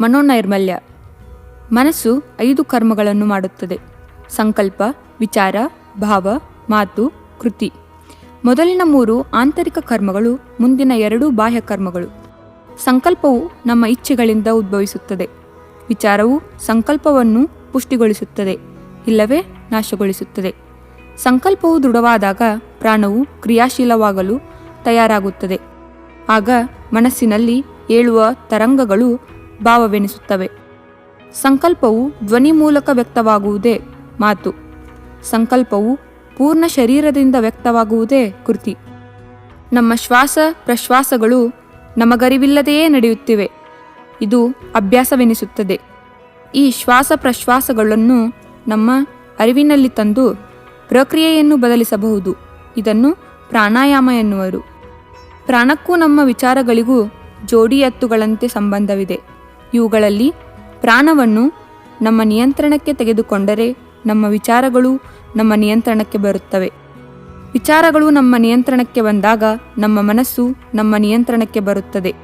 ಮನೋನೈರ್ಮಲ್ಯ. ಮನಸ್ಸು ಐದು ಕರ್ಮಗಳನ್ನು ಮಾಡುತ್ತದೆ. ಸಂಕಲ್ಪ, ವಿಚಾರ, ಭಾವ, ಮಾತು, ಕೃತಿ. ಮೊದಲಿನ ಮೂರು ಆಂತರಿಕ ಕರ್ಮಗಳು, ಮುಂದಿನ ಎರಡು ಬಾಹ್ಯ ಕರ್ಮಗಳು. ಸಂಕಲ್ಪವು ನಮ್ಮ ಇಚ್ಛೆಗಳಿಂದ ಉದ್ಭವಿಸುತ್ತದೆ. ವಿಚಾರವು ಸಂಕಲ್ಪವನ್ನು ಪುಷ್ಟಿಗೊಳಿಸುತ್ತದೆ, ಇಲ್ಲವೇ ನಾಶಗೊಳಿಸುತ್ತದೆ. ಸಂಕಲ್ಪವು ದೃಢವಾದಾಗ ಪ್ರಾಣವು ಕ್ರಿಯಾಶೀಲವಾಗಲು ತಯಾರಾಗುತ್ತದೆ. ಆಗ ಮನಸ್ಸಿನಲ್ಲಿ ಏಳುವ ತರಂಗಗಳು ಭಾವವೆನಿಸುತ್ತವೆ. ಸಂಕಲ್ಪವು ಧ್ವನಿ ಮೂಲಕ ವ್ಯಕ್ತವಾಗುವುದೇ ಮಾತು. ಸಂಕಲ್ಪವು ಪೂರ್ಣ ಶರೀರದಿಂದ ವ್ಯಕ್ತವಾಗುವುದೇ ಕೃತಿ. ನಮ್ಮ ಶ್ವಾಸ ಪ್ರಶ್ವಾಸಗಳು ನಮಗರಿವಿಲ್ಲದೆಯೇ ನಡೆಯುತ್ತಿವೆ. ಇದು ಅಭ್ಯಾಸವೆನಿಸುತ್ತದೆ. ಈ ಶ್ವಾಸ ಪ್ರಶ್ವಾಸಗಳನ್ನು ನಮ್ಮ ಅರಿವಿನಲ್ಲಿ ತಂದು ಪ್ರಕ್ರಿಯೆಯನ್ನು ಬದಲಿಸಬಹುದು. ಇದನ್ನು ಪ್ರಾಣಾಯಾಮ ಎನ್ನುವರು. ಪ್ರಾಣಕ್ಕೂ ನಮ್ಮ ವಿಚಾರಗಳಿಗೂ ಜೋಡಿ ಎತ್ತುಗಳಂತೆ ಸಂಬಂಧವಿದೆ. ಇವುಗಳಲ್ಲಿ ಪ್ರಾಣವನ್ನು ನಮ್ಮ ನಿಯಂತ್ರಣಕ್ಕೆ ತೆಗೆದುಕೊಂಡರೆ ನಮ್ಮ ವಿಚಾರಗಳು ನಮ್ಮ ನಿಯಂತ್ರಣಕ್ಕೆ ಬರುತ್ತವೆ. ವಿಚಾರಗಳು ನಮ್ಮ ನಿಯಂತ್ರಣಕ್ಕೆ ಬಂದಾಗ ನಮ್ಮ ಮನಸ್ಸು ನಮ್ಮ ನಿಯಂತ್ರಣಕ್ಕೆ ಬರುತ್ತದೆ.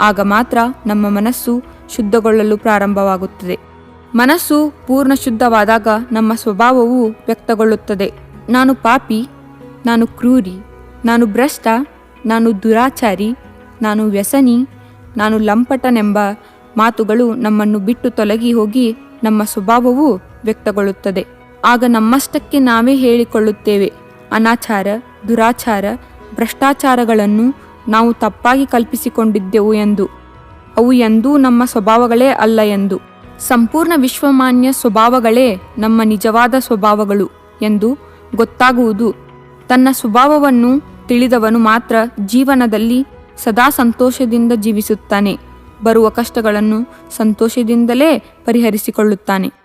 ಆಗ ಮಾತ್ರ ನಮ್ಮ ಮನಸ್ಸು ಶುದ್ಧಗೊಳ್ಳಲು ಪ್ರಾರಂಭವಾಗುತ್ತದೆ. ಮನಸ್ಸು ಪೂರ್ಣ ಶುದ್ಧವಾದಾಗ ನಮ್ಮ ಸ್ವಭಾವವು ವ್ಯಕ್ತಗೊಳ್ಳುತ್ತದೆ. ನಾನು ಪಾಪಿ, ನಾನು ಕ್ರೂರಿ, ನಾನು ಭ್ರಷ್ಟ, ನಾನು ದುರಾಚಾರಿ, ನಾನು ವ್ಯಸನಿ, ನಾನು ಲಂಪಟನೆಂಬ ಮಾತುಗಳು ನಮ್ಮನ್ನು ಬಿಟ್ಟು ತೊಲಗಿ ಹೋಗಿ ನಮ್ಮ ಸ್ವಭಾವವು ವ್ಯಕ್ತಗೊಳ್ಳುತ್ತದೆ. ಆಗ ನಮ್ಮಷ್ಟಕ್ಕೆ ನಾವೇ ಹೇಳಿಕೊಳ್ಳುತ್ತೇವೆ, ಅನಾಚಾರ, ದುರಾಚಾರ, ಭ್ರಷ್ಟಾಚಾರಗಳನ್ನು ನಾವು ತಪ್ಪಾಗಿ ಕಲ್ಪಿಸಿಕೊಂಡಿದ್ದೆವು ಎಂದು. ಅವು ಎಂದೂ ನಮ್ಮ ಸ್ವಭಾವಗಳೇ ಅಲ್ಲ ಎಂದು. ಸಂಪೂರ್ಣ ವಿಶ್ವಮಾನ್ಯ ಸ್ವಭಾವಗಳೇ ನಮ್ಮ ನಿಜವಾದ ಸ್ವಭಾವಗಳು ಎಂದು ಗೊತ್ತಾಗುವುದು. ತನ್ನ ಸ್ವಭಾವವನ್ನು ತಿಳಿದವನು ಮಾತ್ರ ಜೀವನದಲ್ಲಿ ಸದಾ ಸಂತೋಷದಿಂದ ಜೀವಿಸುತ್ತಾನೆ. ಬರುವ ಕಷ್ಟಗಳನ್ನು ಸಂತೋಷದಿಂದಲೇ ಪರಿಹರಿಸಿಕೊಳ್ಳುತ್ತಾನೆ.